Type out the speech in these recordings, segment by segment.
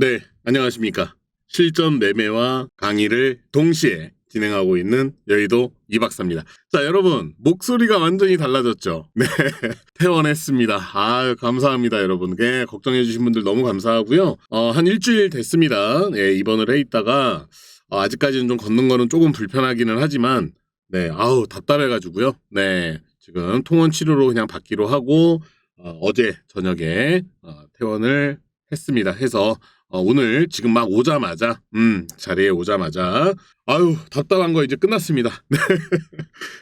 네, 안녕하십니까. 실전 매매와 강의를 동시에 진행하고 있는 여의도 이박사입니다. 자, 여러분, 목소리가 완전히 달라졌죠? 네, 퇴원했습니다. 아유, 감사합니다, 여러분. 네, 걱정해주신 분들 너무 감사하고요. 어, 한 일주일 됐습니다. 네, 입원을 해 있다가, 어, 아직까지는 좀 걷는 거는 조금 불편하기는 하지만, 네, 아우, 답답해가지고요. 네, 지금 통원 치료로 그냥 받기로 하고, 어, 제 저녁에 어, 퇴원을 했습니다. 해서 어, 오늘 지금 막 오자마자 음 자리에 오자마자 아유 답답한 거 이제 끝났습니다. 네.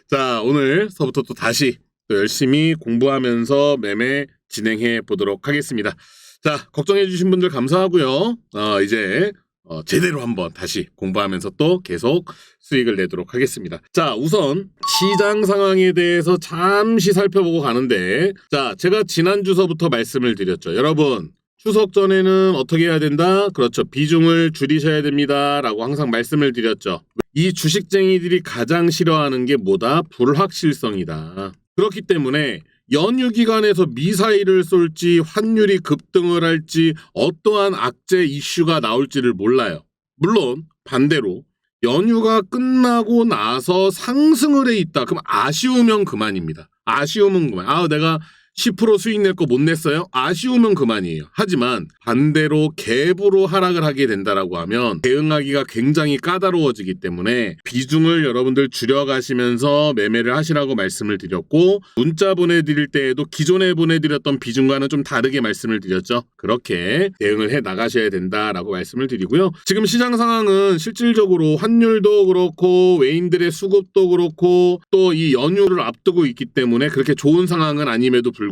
자 오늘서부터 또 다시 또 열심히 공부하면서 매매 진행해 보도록 하겠습니다. 자 걱정해 주신 분들 감사하고요. 어, 이제 어, 제대로 한번 다시 공부하면서 또 계속 수익을 내도록 하겠습니다. 자, 우선 시장 상황에 대해서 잠시 살펴보고 가는데, 자, 제가 지난 주서부터 말씀을 드렸죠. 여러분, 추석 전에는 어떻게 해야 된다? 그렇죠. 비중을 줄이셔야 됩니다. 라고 항상 말씀을 드렸죠. 이 주식쟁이들이 가장 싫어하는 게 뭐다? 불확실성이다. 그렇기 때문에 연휴 기간에서 미사일을 쏠지 환율이 급등을 할지 어떠한 악재 이슈가 나올지를 몰라요. 물론 반대로 연휴가 끝나고 나서 상승을 해 있다. 그럼 아쉬우면 그만입니다. 아쉬우면 그만. 아, 내가 10% 수익 낼 거 못 냈어요? 아쉬우면 그만이에요. 하지만 반대로 갭으로 하락을 하게 된다라고 하면 대응하기가 굉장히 까다로워지기 때문에 비중을 여러분들 줄여가시면서 매매를 하시라고 말씀을 드렸고 문자 보내드릴 때에도 기존에 보내드렸던 비중과는 좀 다르게 말씀을 드렸죠. 그렇게 대응을 해 나가셔야 된다라고 말씀을 드리고요. 지금 시장 상황은 실질적으로 환율도 그렇고 외인들의 수급도 그렇고 또 이 연휴를 앞두고 있기 때문에 그렇게 좋은 상황은 아님에도 불구하고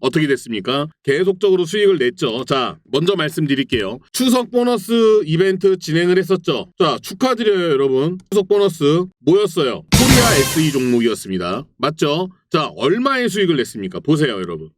어떻게 됐습니까? 계속적으로 수익을 냈죠. 자, 먼저 말씀드릴게요. 추석 보너스 이벤트 진행을 했었죠. 자, 축하드려요, 여러분. 추석 보너스 뭐였어요? 코리아 SE 종목이었습니다. 맞죠? 자, 얼마의 수익을 냈습니까? 보세요, 여러분.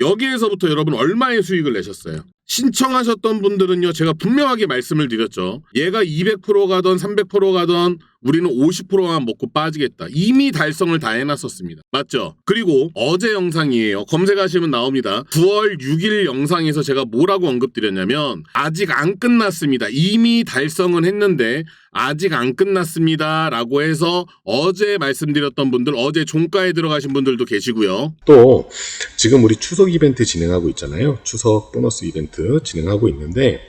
여기에서부터 여러분 얼마의 수익을 내셨어요? 신청하셨던 분들은요, 제가 분명하게 말씀을 드렸죠. 얘가 200% 가던 300% 가던 우리는 50%만 먹고 빠지겠다. 이미 달성을 다 해놨었습니다. 맞죠? 그리고 어제 영상이에요. 검색하시면 나옵니다. 9월 6일 영상에서 제가 뭐라고 언급드렸냐면, 아직 안 끝났습니다. 이미 달성은 했는데, 아직 안 끝났습니다. 라고 해서 어제 말씀드렸던 분들, 어제 종가에 들어가신 분들도 계시고요. 또 지금 우리 추석 이벤트 진행하고 있잖아요. 추석 보너스 이벤트 진행하고 있는데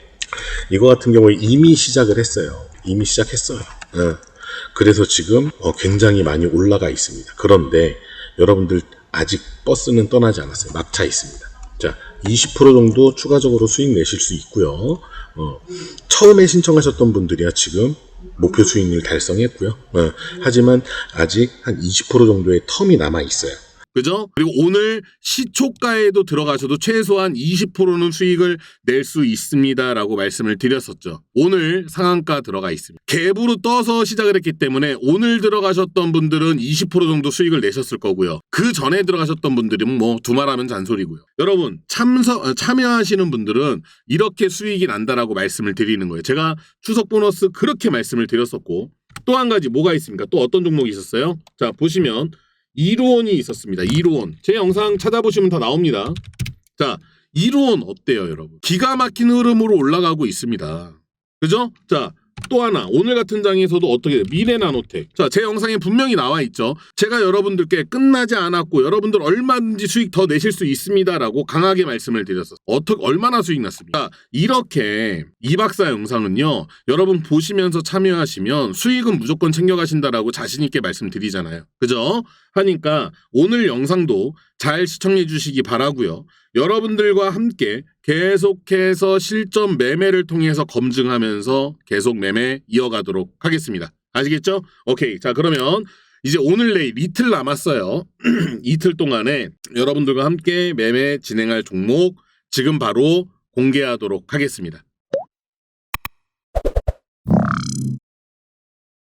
이거 같은 경우에 이미 시작을 했어요. 이미 시작했어요. 어. 그래서 지금 어, 굉장히 많이 올라가 있습니다. 그런데 여러분들 아직 버스는 떠나지 않았어요. 막차 있습니다. 자, 20% 정도 추가적으로 수익 내실 수 있고요. 어, 처음에 신청하셨던 분들이야 지금 목표 수익률 달성했고요. 어, 하지만 아직 한 20% 정도의 텀이 남아 있어요. 그죠? 그리고 오늘 시초가에도 들어가셔도 최소한 20%는 수익을 낼 수 있습니다라고 말씀을 드렸었죠. 오늘 상한가 들어가 있습니다. 갭으로 떠서 시작을 했기 때문에 오늘 들어가셨던 분들은 20% 정도 수익을 내셨을 거고요. 그 전에 들어가셨던 분들은 뭐 두말하면 잔소리고요. 여러분 참석 어, 참여하시는 분들은 이렇게 수익이 난다라고 말씀을 드리는 거예요. 제가 추석 보너스 그렇게 말씀을 드렸었고 또 한 가지 뭐가 있습니까? 또 어떤 종목이 있었어요? 자 보시면 이로원이 있었습니다. 이로원. 제 영상 찾아보시면 다 나옵니다. 자, 이로원 어때요, 여러분? 기가 막힌 흐름으로 올라가고 있습니다. 그죠? 자, 또 하나. 오늘 같은 장에서도 어떻게? 미래 나노텍. 자 제 영상에 분명히 나와 있죠. 제가 여러분들께 끝나지 않았고 여러분들 얼마든지 수익 더 내실 수 있습니다라고 강하게 말씀을 드렸었어요. 어떻게 얼마나 수익 났습니까? 자, 이렇게 이 박사 영상은요 여러분 보시면서 참여하시면 수익은 무조건 챙겨가신다라고 자신 있게 말씀드리잖아요. 그죠? 하니까 오늘 영상도 잘 시청해 주시기 바라고요 여러분들과 함께 계속해서 실전 매매를 통해서 검증하면서 계속 매매 이어가도록 하겠습니다. 아시겠죠? 오케이. 자, 그러면 이제 오늘 내일 이틀 남았어요. 이틀 동안에 여러분들과 함께 매매 진행할 종목 지금 바로 공개하도록 하겠습니다.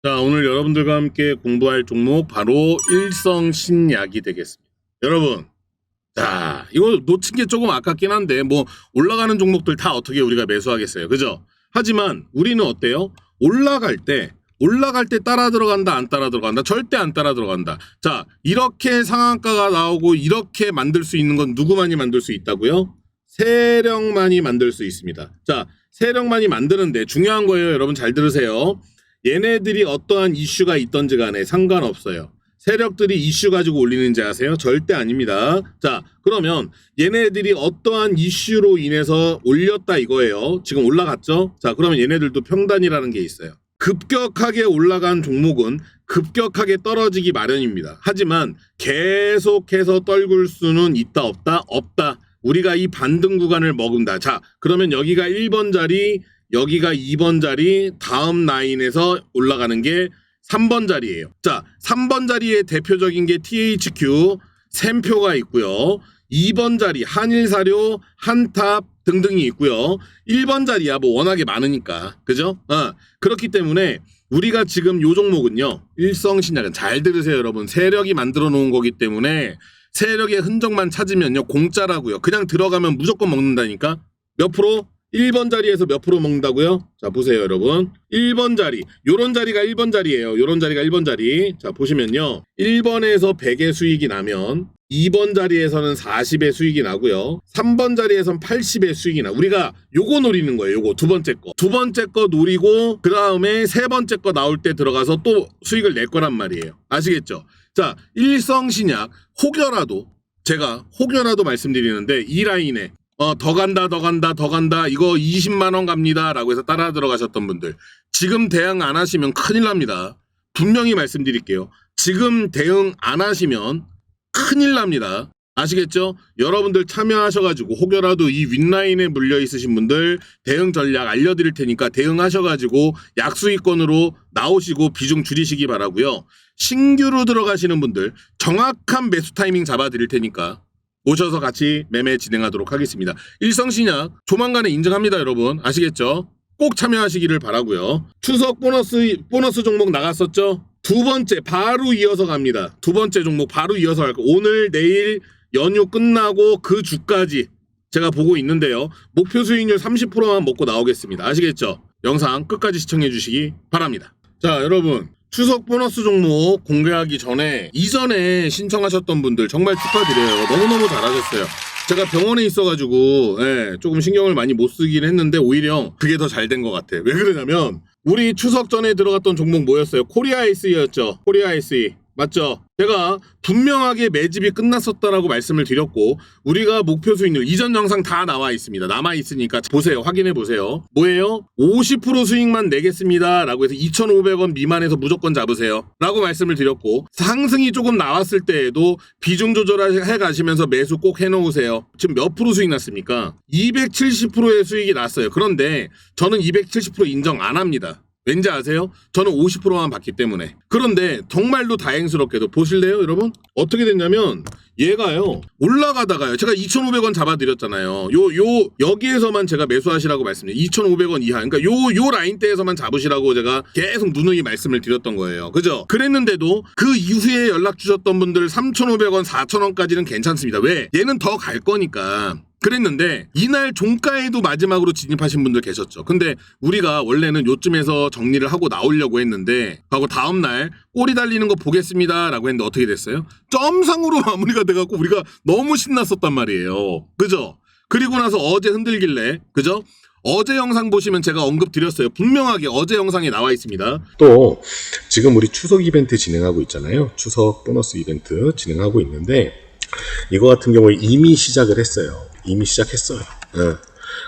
자, 오늘 여러분들과 함께 공부할 종목 바로 일성신약이 되겠습니다. 여러분, 자, 이거 놓친 게 조금 아깝긴 한데 뭐 올라가는 종목들 다 어떻게 우리가 매수하겠어요. 그죠? 하지만 우리는 어때요? 올라갈 때 올라갈 때 따라 들어간다 안 따라 들어간다 절대 안 따라 들어간다. 자, 이렇게 상한가가 나오고 이렇게 만들 수 있는 건 누구만이 만들 수 있다고요? 세력만이 만들 수 있습니다. 자, 세력만이 만드는데 중요한 거예요. 여러분 잘 들으세요. 얘네들이 어떠한 이슈가 있던지 간에 상관없어요. 세력들이 이슈 가지고 올리는지 아세요? 절대 아닙니다. 자, 그러면 얘네들이 어떠한 이슈로 인해서 올렸다 이거예요. 지금 올라갔죠? 자, 그러면 얘네들도 평단이라는 게 있어요. 급격하게 올라간 종목은 급격하게 떨어지기 마련입니다. 하지만 계속해서 떨굴 수는 있다 없다 없다. 우리가 이 반등 구간을 먹은다. 자, 그러면 여기가 1번 자리, 여기가 2번 자리, 다음 라인에서 올라가는 게 3번 자리예요. 자, 3번 자리의 대표적인 게 THQ 샘표가 있고요. 2번 자리 한일사료, 한탑 등등이 있고요. 1번 자리야 뭐 워낙에 많으니까. 그죠? 어, 그렇기 때문에 우리가 지금 요 종목은요. 일성신약은 잘 들으세요, 여러분. 세력이 만들어 놓은 거기 때문에 세력의 흔적만 찾으면요. 공짜라고요. 그냥 들어가면 무조건 먹는다니까. 몇 프로? 1번 자리에서 몇 프로 먹는다고요? 자, 보세요, 여러분. 1번 자리. 요런 자리가 1번 자리예요. 요런 자리가 1번 자리. 자, 보시면요. 1번에서 100의 수익이 나면 2번 자리에서는 40의 수익이 나고요. 3번 자리에서는 80의 수익이 나. 우리가 요거 노리는 거예요. 요거 두 번째 거. 두 번째 거 노리고 그 다음에 세 번째 거 나올 때 들어가서 또 수익을 낼 거란 말이에요. 아시겠죠? 자, 일성신약 혹여라도 제가 혹여라도 말씀드리는데 이 라인에 어, 더 간다, 더 간다, 더 간다, 이거 20만원 갑니다. 라고 해서 따라 들어가셨던 분들. 지금 대응 안 하시면 큰일 납니다. 분명히 말씀드릴게요. 지금 대응 안 하시면 큰일 납니다. 아시겠죠? 여러분들 참여하셔가지고 혹여라도 이 윗라인에 물려 있으신 분들 대응 전략 알려드릴 테니까 대응하셔가지고 약수익권으로 나오시고 비중 줄이시기 바라고요. 신규로 들어가시는 분들 정확한 매수 타이밍 잡아드릴 테니까 오셔서 같이 매매 진행하도록 하겠습니다. 일성신약 조만간에 인증합니다, 여러분. 아시겠죠? 꼭 참여하시기를 바라고요. 추석 보너스 보너스 종목 나갔었죠? 두 번째 바로 이어서 갑니다. 두 번째 종목 바로 이어서 갈 거. 오늘 내일 연휴 끝나고 그 주까지 제가 보고 있는데요. 목표 수익률 30%만 먹고 나오겠습니다. 아시겠죠? 영상 끝까지 시청해 주시기 바랍니다. 자, 여러분. 추석 보너스 종목 공개하기 전에 이전에 신청하셨던 분들 정말 축하드려요. 너무너무 잘하셨어요. 제가 병원에 있어가지고 예, 조금 신경을 많이 못 쓰긴 했는데 오히려 그게 더 잘 된 것 같아요. 왜 그러냐면 우리 추석 전에 들어갔던 종목 뭐였어요? 코리아 SE였죠. 코리아 SE 맞죠? 제가 분명하게 매집이 끝났었다라고 말씀을 드렸고 우리가 목표 수익률 이전 영상 다 나와 있습니다. 남아 있으니까 보세요. 확인해 보세요. 뭐예요? 50% 수익만 내겠습니다 라고 해서 2,500원 미만에서 무조건 잡으세요. 라고 말씀을 드렸고 상승이 조금 나왔을 때에도 비중 조절해 가시면서 매수 꼭 해 놓으세요. 지금 몇 프로 수익 났습니까? 270%의 수익이 났어요. 그런데 저는 270% 인정 안 합니다. 왠지 아세요? 저는 50%만 받기 때문에. 그런데 정말로 다행스럽게도 보실래요, 여러분? 어떻게 됐냐면 얘가요. 올라가다가요. 제가 2,500원 잡아 드렸잖아요. 요, 요, 여기에서만 제가 매수하시라고 말씀드려요. 2,500원 이하. 그러니까 요, 요 라인대에서만 잡으시라고 제가 계속 누누이 말씀을 드렸던 거예요. 그죠? 그랬는데도 그 이후에 연락 주셨던 분들 3,500원, 4,000원까지는 괜찮습니다. 왜? 얘는 더 갈 거니까. 그랬는데 이날 종가에도 마지막으로 진입하신 분들 계셨죠. 근데 우리가 원래는 요쯤에서 정리를 하고 나오려고 했는데 하고 다음 날 꼬리 달리는 거 보겠습니다라고 했는데 어떻게 됐어요? 점상으로 마무리가 돼갖고 우리가 너무 신났었단 말이에요. 그죠? 그리고 나서 어제 흔들길래 그죠? 어제 영상 보시면 제가 언급 드렸어요. 분명하게 어제 영상에 나와 있습니다. 또 지금 우리 추석 이벤트 진행하고 있잖아요. 추석 보너스 이벤트 진행하고 있는데 이거 같은 경우에 이미 시작을 했어요. 이미 시작했어요. 예.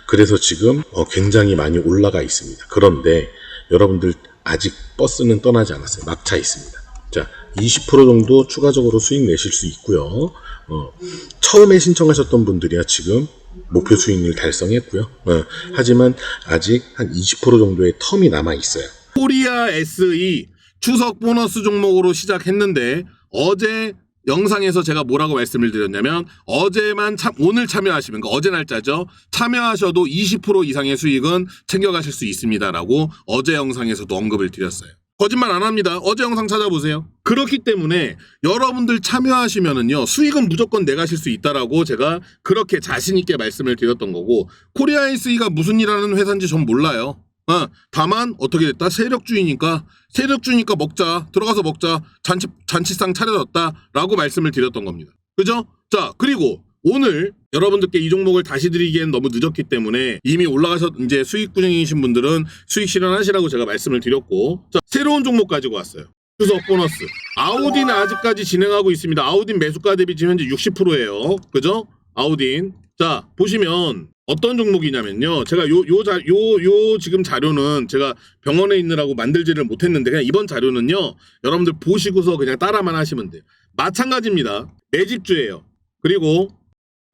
그래서 지금 어, 굉장히 많이 올라가 있습니다. 그런데 여러분들 아직 버스는 떠나지 않았어요. 막차 있습니다. 자, 20% 정도 추가적으로 수익 내실 수 있고요. 어, 처음에 신청하셨던 분들이야 지금 목표 수익률 달성했고요. 어, 하지만 아직 한 20% 정도의 텀이 남아 있어요. 코리아 SE 추석 보너스 종목으로 시작했는데 어제 영상에서 제가 뭐라고 말씀을 드렸냐면 어제만 참 오늘 참여하시면 그러니까 어제 날짜죠. 참여하셔도 20% 이상의 수익은 챙겨가실 수 있습니다라고 어제 영상에서도 언급을 드렸어요. 거짓말 안 합니다. 어제 영상 찾아보세요. 그렇기 때문에 여러분들 참여하시면은요 수익은 무조건 내가실 수 있다라고 제가 그렇게 자신 있게 말씀을 드렸던 거고 코리아 SE가 무슨 일하는 회사인지 전 몰라요. 어, 다만 어떻게 됐다 세력주의니까 세력주의니까 먹자 들어가서 먹자 잔치 잔치상 차려졌다라고 말씀을 드렸던 겁니다. 그죠? 자 그리고 오늘 여러분들께 이 종목을 다시 드리기엔 너무 늦었기 때문에 이미 올라가서 이제 수익 구쟁이신 분들은 수익 실현하시라고 제가 말씀을 드렸고 자, 새로운 종목 가지고 왔어요. 추석 보너스. 아우딘 아직까지 진행하고 있습니다. 아우딘 매수가 대비 지금 현재 60%예요. 그죠? 아우딘. 자, 보시면 어떤 종목이냐면요. 제가 요 요 자 요 요 지금 자료는 제가 병원에 있느라고 만들지를 못했는데 그냥 이번 자료는요. 여러분들 보시고서 그냥 따라만 하시면 돼요. 마찬가지입니다. 매집주예요. 그리고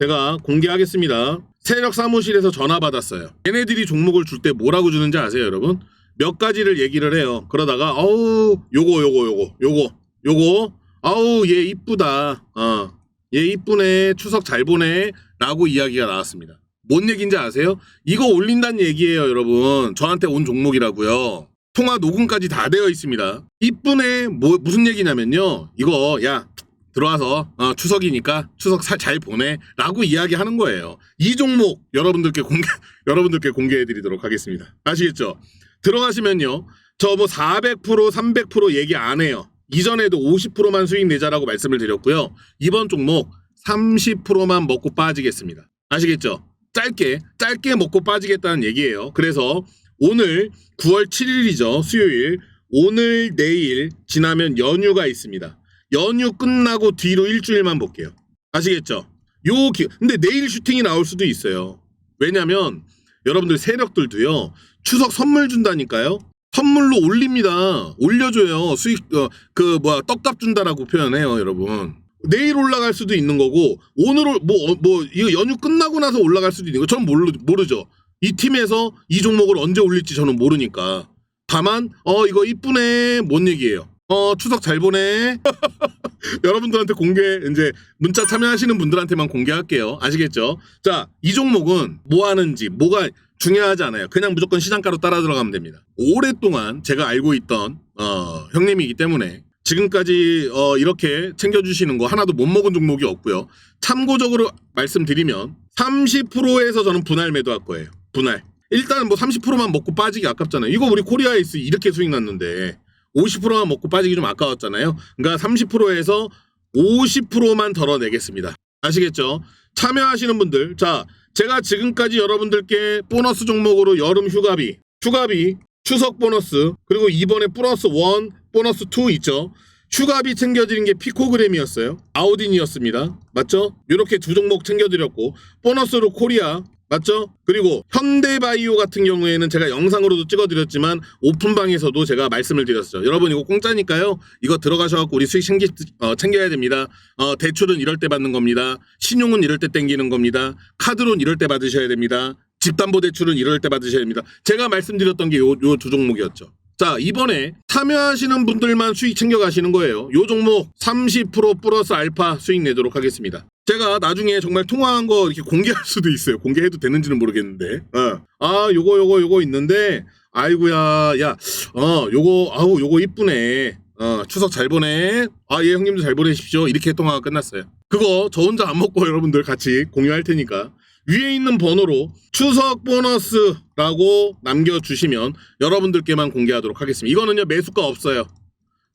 제가 공개하겠습니다. 세력 사무실에서 전화 받았어요. 얘네들이 종목을 줄 때 뭐라고 주는지 아세요, 여러분? 몇 가지를 얘기를 해요. 그러다가 어우 요거 요거 요거 요거 요거 아우 얘 이쁘다. 어. 얘 이쁘네. 추석 잘 보내. 라고 이야기가 나왔습니다. 뭔 얘기인지 아세요? 이거 올린다는 얘기예요, 여러분. 저한테 온 종목이라고요. 통화 녹음까지 다 되어 있습니다. 이쁘네. 뭐 무슨 얘기냐면요. 이거 야 들어와서 어, 추석이니까 추석 사- 잘 보내라고 이야기하는 거예요. 이 종목 여러분들께 공개 여러분들께 공개해드리도록 하겠습니다. 아시겠죠? 들어가시면요, 저 뭐 400% 300% 얘기 안 해요. 이전에도 50%만 수익 내자라고 말씀을 드렸고요. 이번 종목 30%만 먹고 빠지겠습니다. 아시겠죠? 짧게 짧게 먹고 빠지겠다는 얘기예요. 그래서 오늘 9월 7일이죠. 수요일. 오늘 내일 지나면 연휴가 있습니다. 연휴 끝나고 뒤로 일주일만 볼게요. 아시겠죠? 요 기... 근데 내일 슈팅이 나올 수도 있어요. 왜냐면 여러분들 세력들도요. 추석 선물 준다니까요. 선물로 올립니다. 올려줘요. 수익 어, 그 뭐야 떡값 준다라고 표현해요, 여러분. 내일 올라갈 수도 있는 거고 오늘 뭐뭐 이거 연휴 끝나고 나서 올라갈 수도 있는 거. 저는 모르 모르죠. 이 팀에서 이 종목을 언제 올릴지 저는 모르니까. 다만 어 이거 이쁘네 뭔 얘기예요. 어 추석 잘 보내. 여러분들한테 공개 이제 문자 참여하시는 분들한테만 공개할게요. 아시겠죠? 자, 이 종목은 뭐 하는지 뭐가 중요하지 않아요. 그냥 무조건 시장가로 따라 들어가면 됩니다. 오랫동안 제가 알고 있던 어, 형님이기 때문에 지금까지 어, 이렇게 챙겨주시는 거 하나도 못 먹은 종목이 없고요. 참고적으로 말씀드리면 30%에서 저는 분할 매도할 거예요. 분할. 일단 뭐 30%만 먹고 빠지기 아깝잖아요. 이거 우리 코리아에이스 이렇게 수익 났는데 50%만 먹고 빠지기 좀 아까웠잖아요. 그러니까 30%에서 50%만 덜어내겠습니다. 아시겠죠? 참여하시는 분들, 자, 제가 지금까지 여러분들께 보너스 종목으로 여름 휴가비, 휴가비, 추석 보너스, 그리고 이번에 플러스 1, 보너스 2 있죠? 휴가비 챙겨드린 게 피코그램이었어요. 아우딘이었습니다. 맞죠? 이렇게 두 종목 챙겨드렸고, 보너스로 코리아, 맞죠? 그리고 현대바이오 같은 경우에는 제가 영상으로도 찍어드렸지만 오픈방에서도 제가 말씀을 드렸어요. 여러분 이거 공짜니까요. 이거 들어가셔갖고 우리 수익 챙기, 어, 챙겨야 됩니다. 어, 대출은 이럴 때 받는 겁니다. 신용은 이럴 때 땡기는 겁니다. 카드론 이럴 때 받으셔야 됩니다. 집담보대출은 이럴 때 받으셔야 됩니다. 제가 말씀드렸던 게요요두 종목이었죠. 자 이번에 참여하시는 분들만 수익 챙겨가시는 거예요. 요 종목 30% 플러스 알파 수익 내도록 하겠습니다. 제가 나중에 정말 통화한 거 이렇게 공개할 수도 있어요. 공개해도 되는지는 모르겠는데. 어. 아 요거 요거 요거 있는데 아이고야 야어 요거 아우 요거 이쁘네. 어 추석 잘 보내. 아 예 형님도 잘 보내십시오. 이렇게 통화가 끝났어요. 그거 저 혼자 안 먹고 여러분들 같이 공유할 테니까 위에 있는 번호로 추석 보너스라고 남겨주시면 여러분들께만 공개하도록 하겠습니다. 이거는요 매수가 없어요.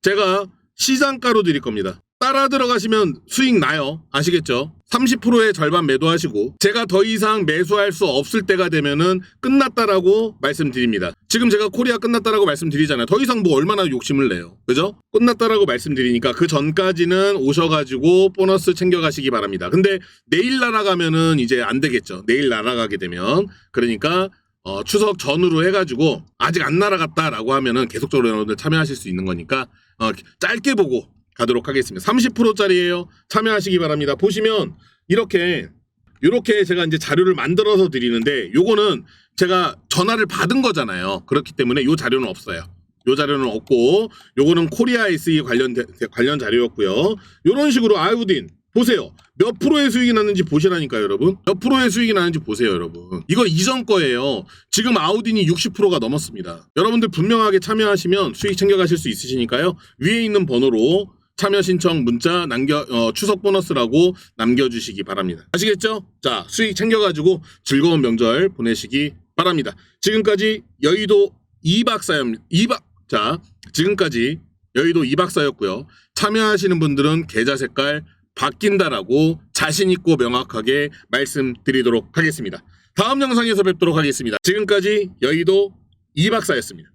제가 시장가로 드릴 겁니다. 따라 들어가시면 수익 나요. 아시겠죠? 30%의 절반 매도하시고 제가 더 이상 매수할 수 없을 때가 되면은 끝났다라고 말씀드립니다. 지금 제가 코리아 끝났다라고 말씀드리잖아요. 더 이상 뭐 얼마나 욕심을 내요. 그죠? 끝났다라고 말씀드리니까 그 전까지는 오셔가지고 보너스 챙겨가시기 바랍니다. 근데 내일 날아가면은 이제 안 되겠죠. 내일 날아가게 되면 그러니까 어, 추석 전후로 해가지고 아직 안 날아갔다라고 하면은 계속적으로 여러분들 참여하실 수 있는 거니까 어, 짧게 보고 가도록 하겠습니다. 30%짜리예요. 참여하시기 바랍니다. 보시면 이렇게 이렇게 제가 이제 자료를 만들어서 드리는데 요거는 제가 전화를 받은 거잖아요. 그렇기 때문에 요 자료는 없어요. 요 자료는 없고 요거는 코리아 SE 관련 대- 관련 자료였고요. 요런 식으로 아우딘 보세요. 몇 프로의 수익이 났는지 보시라니까요, 여러분. 몇 프로의 수익이 나는지 보세요, 여러분. 이거 이전 거예요. 지금 아우딘이 60%가 넘었습니다. 여러분들 분명하게 참여하시면 수익 챙겨가실 수 있으시니까요. 위에 있는 번호로 참여 신청 문자 남겨 어, 추석 보너스라고 남겨주시기 바랍니다. 아시겠죠? 자 수익 챙겨가지고 즐거운 명절 보내시기 바랍니다. 지금까지 여의도 이박사였 이박 자 지금까지 여의도 이박사였고요. 참여하시는 분들은 계좌 색깔 바뀐다라고 자신 있고 명확하게 말씀드리도록 하겠습니다. 다음 영상에서 뵙도록 하겠습니다. 지금까지 여의도 이박사였습니다.